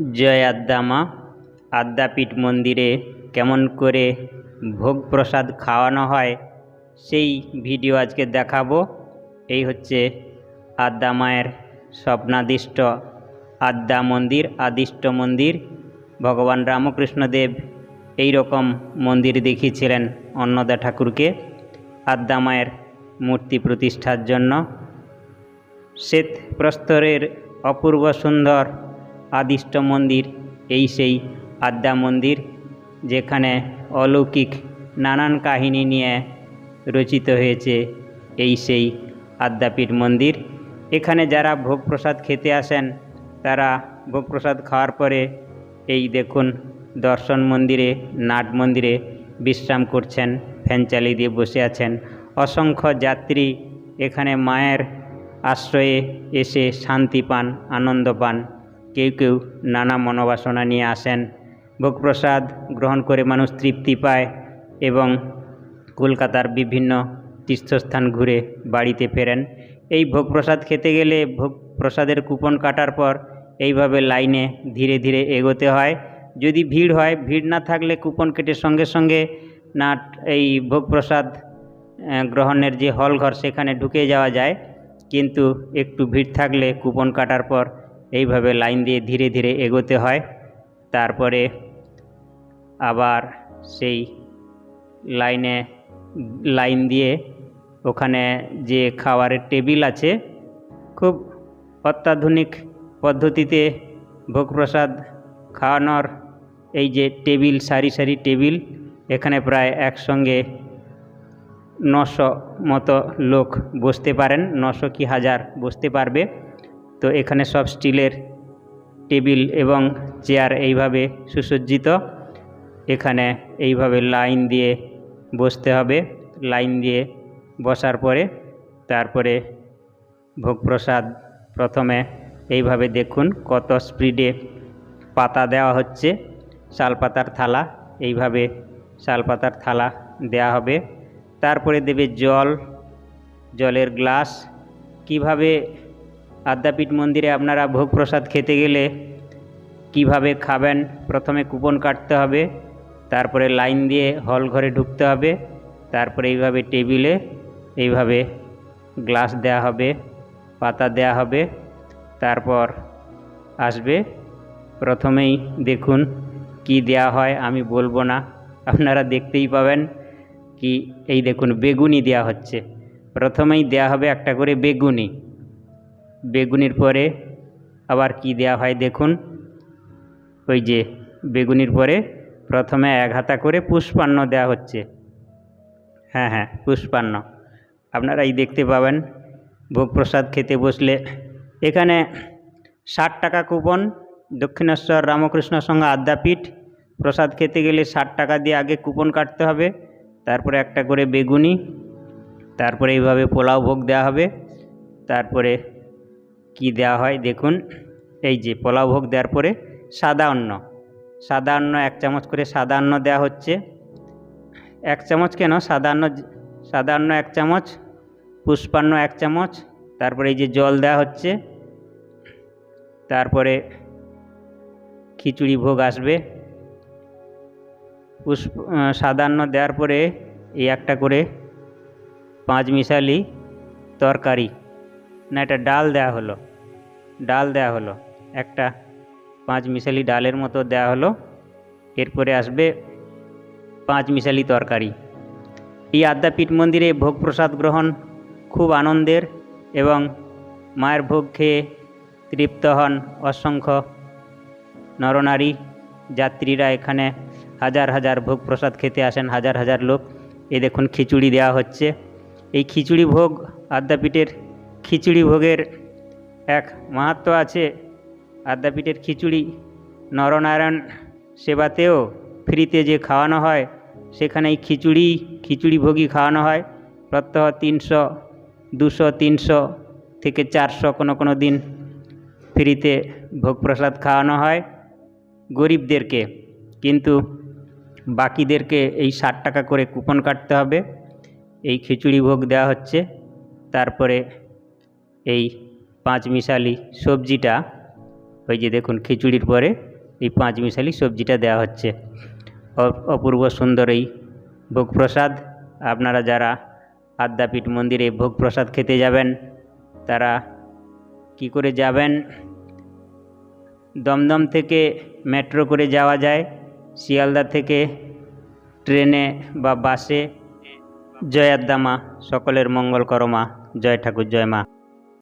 জয় আদ্দামা আদ্যাপীঠ মন্দিরে কেমন করে ভোগ প্রসাদ খাওয়ানো হয়, সেই ভিডিও আজকে দেখাবো। এই হচ্ছে আদ্যা মায়ের স্বপ্নাদিষ্ট আদ্যা মন্দির, আদিষ্ট মন্দির। ভগবান রামকৃষ্ণদেব এই রকম মন্দির দেখিয়েছিলেন অন্নদা ঠাকুরকে আদ্যা মায়ের মূর্তি প্রতিষ্ঠার জন্য। শ্বেত প্রস্তরের অপূর্ব সুন্দর আদিষ্ট মন্দির, এই সেই আদ্যা মন্দির, যেখানে অলৌকিক নানান কাহিনী নিয়ে রচিত হয়েছে, এই সেই আদ্যাপীঠ মন্দির। এখানে যারা ভোগ প্রসাদ খেতে আসেন, তারা ভোগ প্রসাদ খাওয়ার পরে এই দেখুন দর্শন মন্দিরে, নাট মন্দিরে বিশ্রাম করছেন ফ্যান চালিয়ে দিয়ে বসে আছেন। অসংখ্য যাত্রী এখানে মায়ের আশ্রয়ে এসে শান্তি পান, আনন্দ পান। কেউ কেউ নানা মনোবাসনা নিয়ে আসেন। ভোগ প্রসাদ গ্রহণ করে মানুষ তৃপ্তি পায় এবং কলকাতার বিভিন্ন তীর্থস্থান ঘুরে বাড়িতে ফেরেন। এই ভোগ প্রসাদ খেতে গেলে ভোগ প্রসাদের কুপন কাটার পর এইভাবে লাইনে ধীরে ধীরে এগোতে হয়। যদি ভিড় হয়, ভিড় না থাকলে কুপন কেটে সঙ্গে সঙ্গে না এই ভোগ প্রসাদ গ্রহণের যে হল ঘর সেখানে ঢুকে যাওয়া যায়। কিন্তু একটু ভিড় থাকলে কুপন কাটার পর এইভাবে লাইন দিয়ে ধীরে ধীরে এগোতে হয়। তারপরে আবার সেই লাইনে, লাইন দিয়ে ওখানে যে খাবারের টেবিল আছে, খুব অত্যাধুনিক পদ্ধতিতে ভোগপ্রসাদ খাওয়ানোর এই যে টেবিল, সারি সারি টেবিল, এখানে প্রায় একসঙ্গে নশো মতো লোক বসতে পারেন, নশো কি হাজার বসতে পারবে। তো এখানে সব স্টিলের টেবিল এবং চেয়ার এইভাবে সুসজ্জিত। এখানে এইভাবে লাইন দিয়ে বসতে হবে। লাইন দিয়ে বসার পরে তারপরে ভোগ প্রসাদ প্রথমে এইভাবে দেখুন কত স্পিডে পাতা দেওয়া হচ্ছে। শালপাতার থালা, এইভাবে শালপাতার থালা দেওয়া হবে। তারপরে দেবে জল, জলের গ্লাস। কীভাবে আদ্যাপীঠ মন্দিরে আপনারা ভোগ প্রসাদ খেতে গেলে কীভাবে খাবেন? প্রথমে কুপন কাটতে হবে, তারপরে লাইন দিয়ে হল ঘরে ঢুকতে হবে, তারপরে এইভাবে টেবিলে এইভাবে গ্লাস দেয়া হবে, পাতা দেয়া হবে, তারপর আসবে। প্রথমেই দেখুন কি দেয়া হয়, আমি বলব না, আপনারা দেখতেই পাবেন কি, এই দেখুন বেগুনি দেয়া হচ্ছে। প্রথমেই দেয়া হবে একটা করে বেগুনি। বেগুনির পরে আবার কি দেয়া হয় দেখুন। ওই যে বেগুনির পরে প্রথমে এক হাতা করে পুষ্পান্ন দেওয়া হচ্ছে। হ্যাঁ হ্যাঁ পুষ্পান্ন। আপনারা এই দেখতে পাবেন ভোগ প্রসাদ খেতে বসলে। এখানে ষাট টাকা কুপন দক্ষিণেশ্বর রামকৃষ্ণ সংঘ আদ্যাপীঠ। প্রসাদ খেতে গেলে ষাট টাকা দিয়ে আগে কুপন কাটতে হবে, তারপরে একটা করে বেগুনি, তারপরে এইভাবে পোলাও ভোগ দেওয়া হবে, তারপরে কি দেওয়া হয়? দেখুন এই যে পোলাও ভোগ দেওয়ার পরে সাদা অন্ন। সাদা অন্ন এক চামচ করে সাদা অন্ন দেওয়া হচ্ছে। এক চামচ কেন? সাদা অন্ন সাদা অন্ন এক চামচ পুষ্পান্ন এক চামচ তারপরে এই যে জল দেওয়া হচ্ছে। তারপরে খিচুড়ি ভোগ আসবে। পুষ্প আহ, সাদা অন্ন দেওয়ার পরে এই একটা করে পাঁচ মিশালি তরকারি। না এটা ডাল দেওয়া হলো। ডাল দেওয়া হলো। একটা পাঁচ মিশালি ডালের মতো দেওয়া হলো। এরপরে আসবে পাঁচ মিশালি তরকারি। এই আদ্যাপীঠ মন্দিরে ভোগ প্রসাদ গ্রহণ খুব আনন্দের এবং মায়ের ভোগ খেয়ে তৃপ্ত হন অসংখ্য নরনারী। যাত্রীরা এখানে হাজার হাজার ভোগ প্রসাদ খেতে আসেন, হাজার হাজার লোক। এই দেখুন খিচুড়ি দেওয়া হচ্ছে। এই খিচুড়ি ভোগ আদ্যাপীঠের খিচুড়ি ভোগের এক মাহাত্ম আছে। আদ্যাপীঠের খিচুড়ি, নরনারায়ণ সেবাতেও ফ্রিতে যে খাওয়ানো হয় সেখানে এই খিচুড়ি খিচুড়ি ভোগই খাওয়ানো হয়। প্রত্যহ তিনশো, দুশো, তিনশো থেকে চারশো কোনো কোনো দিন ফ্রিতে ভোগ প্রসাদ খাওয়ানো হয় গরিবদেরকে। কিন্তু বাকিদেরকে এই ষাট টাকা করে কুপন কাটতে হবে। এই খিচুড়ি ভোগ দেওয়া হচ্ছে। তারপরে এই পাঁচ মিশালি সবজিটা, ওই যে দেখুন খিচুড়ির পরে এই পাঁচ মিশালি সবজিটা দেওয়া হচ্ছে। অপূর্ব সুন্দর এই ভোগ প্রসাদ আপনারা যারা আদ্যাপীঠ মন্দিরে ভোগ প্রসাদ খেতে যাবেন, তারা কি করে যাবেন? দমদম থেকে মেট্রো করে যাওয়া যায়। শিয়ালদা থেকে ট্রেনে বা বাসে। জয়াদ্দামা সকলের মঙ্গল করমা জয় ঠাকুর, জয় মা।